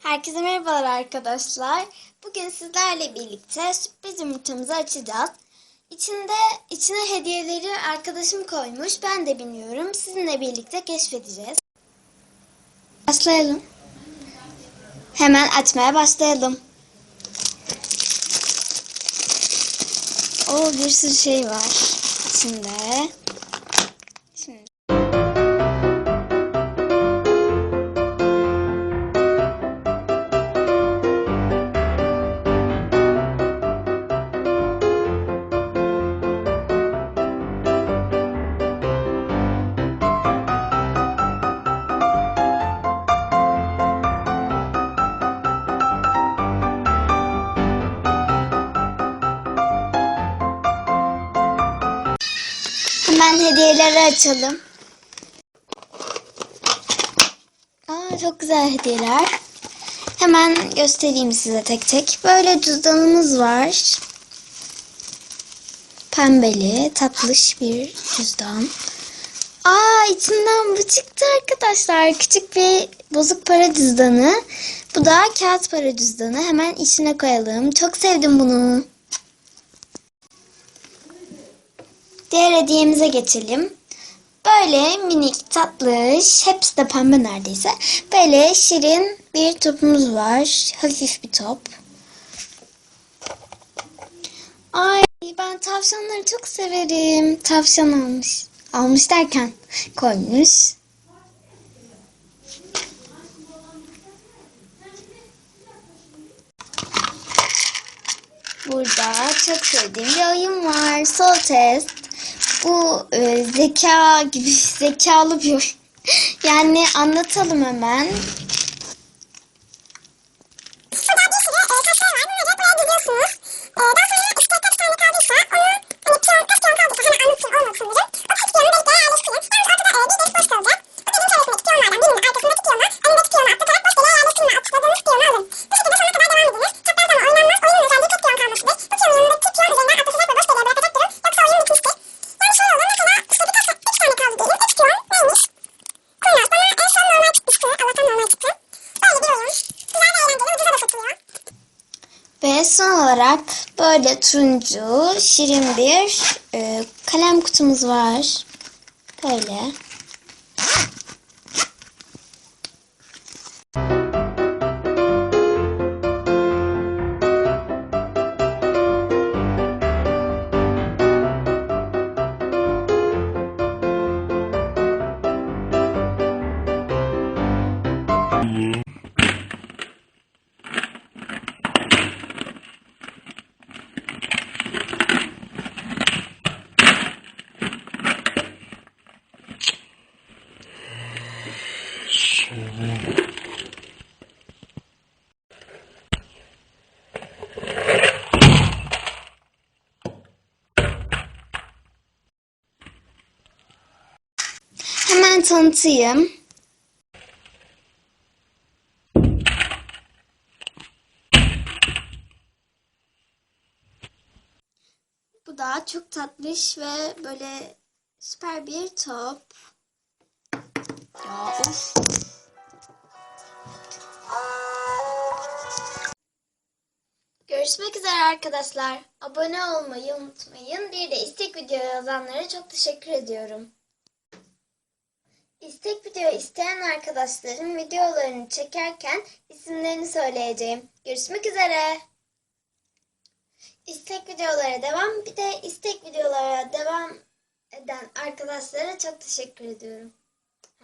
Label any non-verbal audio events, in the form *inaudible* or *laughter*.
Herkese merhabalar arkadaşlar. Bugün sizlerle birlikte sürpriz yumurtamızı açacağız. İçinde içine hediyeleri arkadaşım koymuş. Ben de bilmiyorum. Sizinle birlikte keşfedeceğiz. Başlayalım. Hemen açmaya başlayalım. O bir sürü şey var içinde. Hemen hediyeleri açalım. Aa, çok güzel hediyeler. Hemen göstereyim size tek tek. Böyle cüzdanımız var. Pembeli, tatlış bir cüzdan. Aa içinden bu çıktı arkadaşlar. Küçük bir bozuk para cüzdanı. Bu da kağıt para cüzdanı. Hemen içine koyalım. Çok sevdim bunu. Diğer hediyemize geçelim. Böyle minik tatlış, hepsi de pembe neredeyse. Böyle şirin bir topumuz var. Hafif bir top. Ay ben tavşanları çok severim. Tavşan almış. Almış derken koymuş. Burada çok sevdiğim bir oyun var. Sol test. Bu e, zeka gibi zekalı bir. *laughs* Yani anlatalım hemen. Son olarak böyle turuncu şirin bir e, kalem kutumuz var. Böyle. Hemen tanıtayım. Bu da çok tatlış ve böyle süper bir top. Ya. Görüşmek üzere arkadaşlar. Abone olmayı unutmayın. Bir de istek video yazanlara çok teşekkür ediyorum. İstek video isteyen arkadaşlarım videolarını çekerken isimlerini söyleyeceğim. Görüşmek üzere. İstek videolara devam. Bir de istek videolara devam eden arkadaşlara çok teşekkür ediyorum.